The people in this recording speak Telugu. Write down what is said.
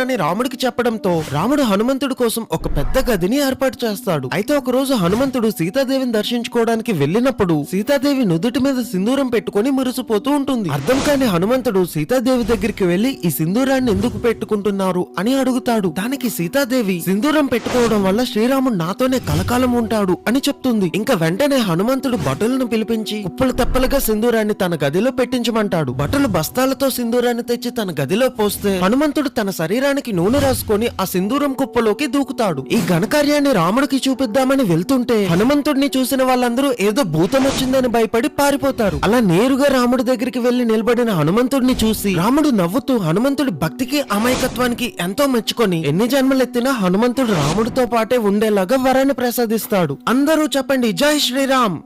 అని రాముడికి చెప్పడంతో రాముడు హనుమంతుడి కోసం ఒక పెద్ద గదిని ఏర్పాటు చేస్తాడు. అయితే ఒక రోజు హనుమంతుడు సీతాదేవిని దర్శించుకోవడానికి వెళ్ళినప్పుడు సీతాదేవి నుదుటి మీద సింధూరం పెట్టుకొని మురిసిపోతూ ఉంటుంది. అర్థం కాని హనుమంతుడు సీతాదేవి దగ్గరికి వెళ్ళి ఈ సింధూరాన్ని ఎందుకు పెట్టుకుంటున్నారు అని అడుగుతాడు. దానికి సీతాదేవి సింధూరం పెట్టుకోవడం వల్ల శ్రీరాముడు నాతోనే కలకాలం ఉంటాడు అని చెప్తుంది. ఇంకా వెంటనే హనుమంతుడు భటులను పిలిపించి కుప్పలు తెప్పలుగా సింధూరాన్ని తన గదిలో పెట్టించమంటాడు. భటులు బస్తాలతో సింధూరాన్ని తెచ్చి తన గదిలో పోస్తే హనుమంతుడు తన శరీరానికి నూనె రాసుకొని ఆ సింధూరం కుప్పలోకి దూకుతాడు. ఈ ఘనకార్యాన్ని రాముడికి చూపిద్దామని వెళ్తుంటే హనుమంతుడిని చూసిన వాళ్ళందరూ ఏదో భూతం వచ్చిందని భయపడి పారిపోతారు. అలా నేరుగా రాముడి దగ్గరికి వెళ్ళి నిలబడిన హనుమంతుడిని చూసి రాముడు నవ్వుతూ హనుమంతుడి భక్తికి అమాయకత్వానికి ఎంతో మెచ్చుకొని ఎన్ని జన్మలెత్తినా హనుమంతుడు రాముడితో పాటే ఉండేలాగా వరాన్ని ప్రసాదిస్తాడు. అందరూ చెప్పండి జై శ్రీరామ్!